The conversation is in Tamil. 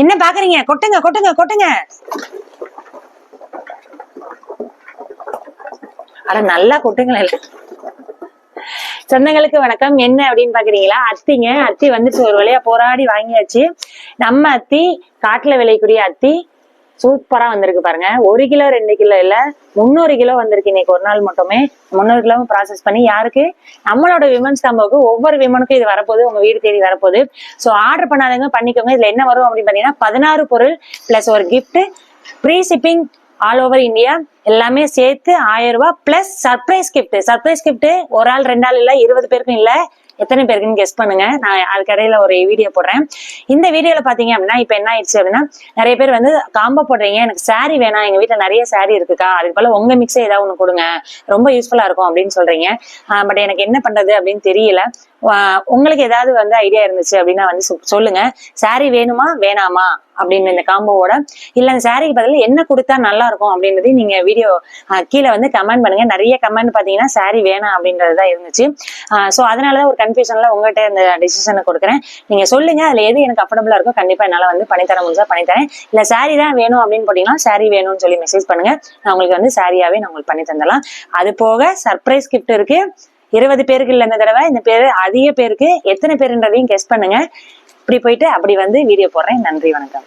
என்ன பாக்குறீங்க? கொட்டுங்க கொட்டுங்க கொட்டுங்க. அட நல்லா கொட்டுங்களேன் சொந்தங்களுக்கு வணக்கம். என்ன அப்படின்னு பாக்குறீங்களா? அத்திங்க அத்தி வந்துட்டு ஒரு வழியா போராடி வாங்கியாச்சு. நம்ம அத்தி காட்டுல விளையக்கூடிய அத்தி சூப்பரா வந்திருக்கு பாருங்க. ஒரு கிலோ ரெண்டு கிலோ இல்ல முந்நூறு கிலோ வந்திருக்கு இன்னைக்கு ஒரு நாள் மட்டுமே. முந்நூறு கிலோ ப்ராசஸ் பண்ணி யாருக்கு? நம்மளோட விமன்ஸ் காம்போக்கு ஒவ்வொரு விமனுக்கும் இது வரப்போகுது உங்க வீடு தேடி வரப்போகுது. ஸோ ஆர்டர் பண்ணாதவங்க பண்ணிக்கோங்க. இதுல என்ன வரும் அப்படின்னு பாத்தீங்கன்னா பதினாறு பொருள் பிளஸ் ஒரு gift free shipping all over India எல்லாமே சேர்த்து ஆயிரம் ரூபாய் plus surprise gift surprise gift ஒரு ஆள் ரெண்டு ஆள் இல்ல இருபது பேருக்கும் இல்லை. எத்தனை பேருக்குன்னு கெஸ் பண்ணுங்க. நான் அதுக்கடையில ஒரு வீடியோ போடுறேன். இந்த வீடியோல பாத்தீங்க அப்படின்னா இப்ப என்ன ஆயிடுச்சு அப்படின்னா நிறைய பேர் வந்து காம்போ போடுறீங்க. எனக்கு சாரி வேணாம். எங்க வீட்டுல நிறைய சாரி இருக்குக்கா. அதுக்கு போல உங்க மிக்ஸே ஏதாவது ஒண்ணு கொடுங்க. ரொம்ப யூஸ்ஃபுல்லா இருக்கும் அப்படின்னு சொல்றீங்க. பட் எனக்கு என்ன பண்றது அப்படின்னு தெரியல. உங்களுக்கு ஏதாவது வந்து ஐடியா இருந்துச்சு அப்படின்னா வந்து சொல்லுங்க. சாரி வேணுமா? வேணாமா? அப்படின்னு இந்த காம்போவோட இல்ல அந்த சாரிக்கு பதிலா என்ன கொடுத்தா நல்லா இருக்கும் அப்படின்றது நீங்க வீடியோ கீழே வந்து கமெண்ட் பண்ணுங்க. நிறைய கமெண்ட் பாத்தீங்கன்னா சாரி வேணாம் அப்படின்றது தான் இருந்துச்சு ஸோ அதனாலதான் ஒரு கன்ஃபியூஷன்ல உங்கள்கிட்ட இந்த டிசிஷனை கொடுக்குறேன். நீங்க சொல்லுங்க அதுல எது எனக்கு அஃபோர்டபுளா இருக்கோ கண்டிப்பா என்னால வந்து பண்ணித்தர முடிஞ்சா பண்ணித்தரேன். இல்ல சாரி தான் வேணும் அப்படின்னு போட்டீங்கன்னா சாரி வேணும்னு சொல்லி மெசேஜ் பண்ணுங்க. நான் உங்களுக்கு வந்து சாரியாவே நான் உங்களுக்கு பண்ணி தந்தலாம் அது போக சர்ப்ரைஸ் கிஃப்ட் இருக்கு. இருபது பேருக்கு இல்ல இந்த தடவை. இந்த பேரு அதிக பேருக்கு. எத்தனை பேருன்றதையும் கெஸ்ட் பண்ணுங்க. இப்படி போயிட்டு அப்படி வந்து வீடியோ போடுறேன். நன்றி வணக்கம்.